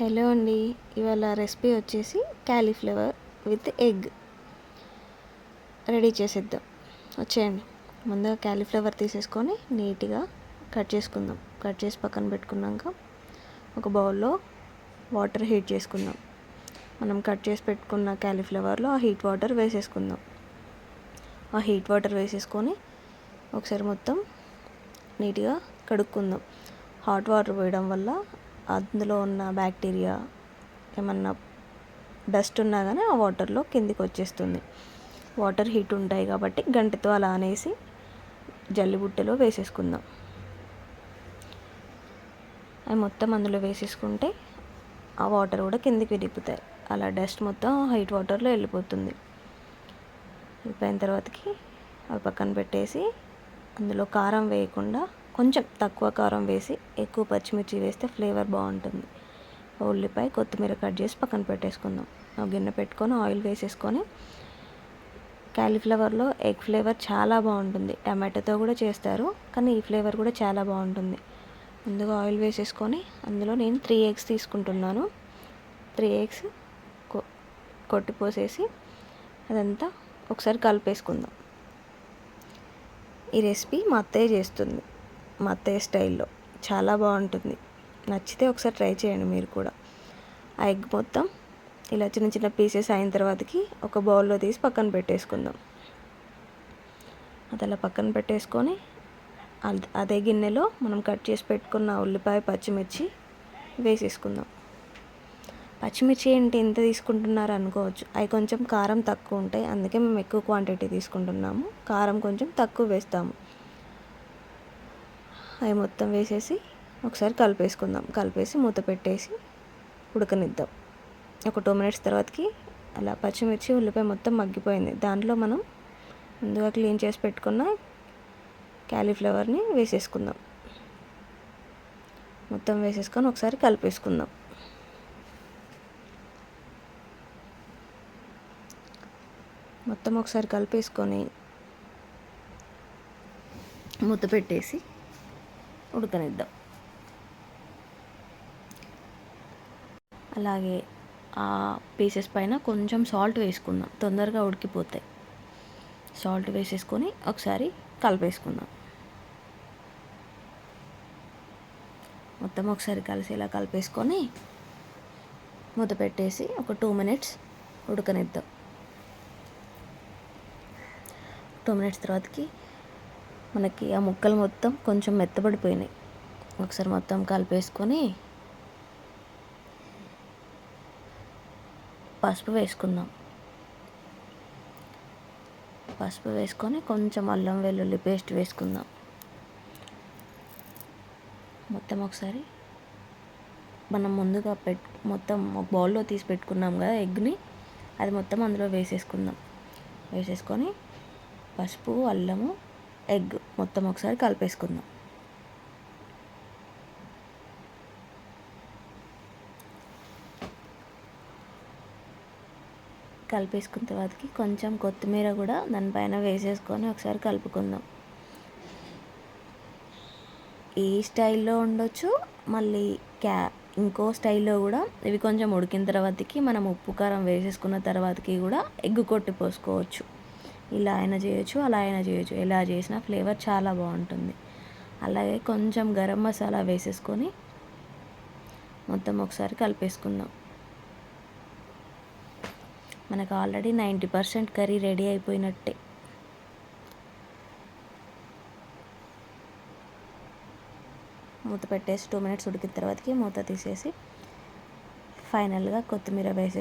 Hello అండి ఇవాళ recipe వచ్చేసి క్యాలీఫ్లవర్ విత్ ఎగ్. రెడీ చేసేద్దాం. వచ్చేయండి. ముందుగా క్యాలీఫ్లవర్ తీసేసుకొని నీట్గా కట్ చేసుకుందాం. కట్ చేసి పక్కన పెట్టుకున్నాక ఒక బౌల్లో వాటర్ హీట్ చేసుకుందాం. మనం కట్ చేసి పెట్టుకున్న క్యాలీఫ్లవర్లో ఆ హీట్ వాటర్ వేసేసుకుందాం. ఆ హీట్ వాటర్ వేసేసుకొని ఒకసారి మొత్తం నీట్గా కడుక్కుందాం. హాట్ వాటర్ పోయడం వల్ల అందులో ఉన్న బ్యాక్టీరియా ఏమన్నా డస్ట్ ఉన్నా కానీ ఆ వాటర్లో కిందికి వచ్చేస్తుంది. వాటర్ హీట్ ఉంటాయి కాబట్టి గంటతో అలా అనేసి జల్లిబుట్టలో వేసేసుకుందాం. అవి మొత్తం అందులో వేసేసుకుంటే ఆ వాటర్ కూడా కిందికి విరిగిపోతాయి. అలా డస్ట్ మొత్తం హీట్ వాటర్లో వెళ్ళిపోతుంది. వెళ్ళిపోయిన తర్వాతకి అవి పక్కన పెట్టేసి అందులో కారం వేయకుండా కొంచెం తక్కువ కారం వేసి ఎక్కువ పచ్చిమిర్చి వేస్తే ఫ్లేవర్ బాగుంటుంది. ఉల్లిపాయ కొత్తిమీర కట్ చేసి పక్కన పెట్టేసుకుందాం. గిన్నె పెట్టుకొని ఆయిల్ వేసేసుకొని క్యాలీఫ్లవర్లో ఎగ్ ఫ్లేవర్ చాలా బాగుంటుంది. టమాటోతో కూడా చేస్తారు కానీ ఈ ఫ్లేవర్ కూడా చాలా బాగుంటుంది. ముందుగా ఆయిల్ వేసేసుకొని అందులో నేను త్రీ ఎగ్స్ తీసుకుంటున్నాను. త్రీ ఎగ్స్ కొట్టిపోసేసి అదంతా ఒకసారి కలిపేసుకుందాం. ఈ రెసిపీ మా అత్తయ్య చేస్తుంది. మా అత్తయ్య స్టైల్లో. చాలా బాగుంటుంది. నచ్చితే ఒకసారి ట్రై చేయండి మీరు కూడా. ఆ ఎగ్ మొత్తం ఇలా చిన్న చిన్న పీసెస్ అయిన తర్వాతకి ఒక బౌల్లో తీసి పక్కన పెట్టేసుకుందాం. అది అలా పక్కన పెట్టేసుకొని అదే గిన్నెలో మనం కట్ చేసి పెట్టుకున్న ఉల్లిపాయ పచ్చిమిర్చి వేసేసుకుందాం. పచ్చిమిర్చి ఏంటి? ఎంత తీసుకుంటున్నారు అనుకోవచ్చు. అవి కొంచెం కారం తక్కువ ఉంటాయి. అందుకే మేము ఎక్కువ క్వాంటిటీ తీసుకుంటున్నాము. కారం కొంచెం తక్కువ వేస్తాము. అవి మొత్తం వేసేసి ఒకసారి కలిపేసుకుందాం. కలిపేసి మూత పెట్టేసి ఉడకనిద్దాం. ఒక టూ మినిట్స్ తర్వాతకి అలా పచ్చిమిర్చి ఉల్లిపాయ మొత్తం మగ్గిపోయింది. దాంట్లో మనం ముందుగా క్లీన్ చేసి పెట్టుకున్న క్యాలీఫ్లవర్ని వేసేసుకుందాం. మొత్తం వేసేసుకొని ఒకసారి కలిపేసుకుందాం. మొత్తం ఒకసారి కలిపేసుకొని మూత పెట్టేసి ఉడకనిద్దాం. అలాగే ఆ పీసెస్ పైన కొంచెం సాల్ట్ వేసుకుందాం. తొందరగా ఉడికిపోతాయి. సాల్ట్ వేసేసుకొని ఒకసారి కలిపేసుకుందాం. మొత్తం ఒకసారి కలిసేలా కలిపేసుకొని మూత పెట్టేసి ఒక టూ మినిట్స్ ఉడకనిద్దాం. టూ మినిట్స్ తర్వాతకి మనకి ఆ ముక్కలు మొత్తం కొంచెం మెత్తబడిపోయినాయి. ఒకసారి మొత్తం కలిపేసుకొని పసుపు వేసుకుందాం. పసుపు వేసుకొని కొంచెం అల్లం వెల్లుల్లి పేస్ట్ వేసుకుందాం. మొత్తం ఒకసారి మనం ముందుగా పెట్ మొత్తం ఒక బౌల్లో తీసి పెట్టుకున్నాం కదా ఎగ్ని అది మొత్తం అందులో వేసేసుకుందాం. వేసేసుకొని పసుపు అల్లము ఎగ్ మొత్తం ఒకసారి కలిపేసుకుందాం. కలిపేసుకున్న తర్వాతకి కొంచెం కొత్తిమీర కూడా దానిపైన వేసేసుకొని ఒకసారి కలుపుకుందాం. ఏ స్టైల్లో ఉండొచ్చు మళ్ళీ క్యా ఇంకో స్టైల్లో కూడా. ఇవి కొంచెం ఉడికిన తర్వాతకి మనం ఉప్పు కారం వేసేసుకున్న తర్వాతకి కూడా ఎగ్గు కొట్టి పోసుకోవచ్చు. ఇలా అయినా చేయొచ్చు అలా అయినా చేయొచ్చు. ఎలా చేసినా ఫ్లేవర్ చాలా బాగుంటుంది. అలాగే కొంచెం గరం మసాలా వేసేసుకొని మొత్తం ఒకసారి కలిపేసుకుందాం. మనకు already ninety percent curry ready అయిపోయినట్టే. మూత పెట్టేసి టూ మినిట్స్ ఉడికిన తర్వాతకి మూత తీసేసి ఫైనల్గా కొత్తిమీర వేసేసి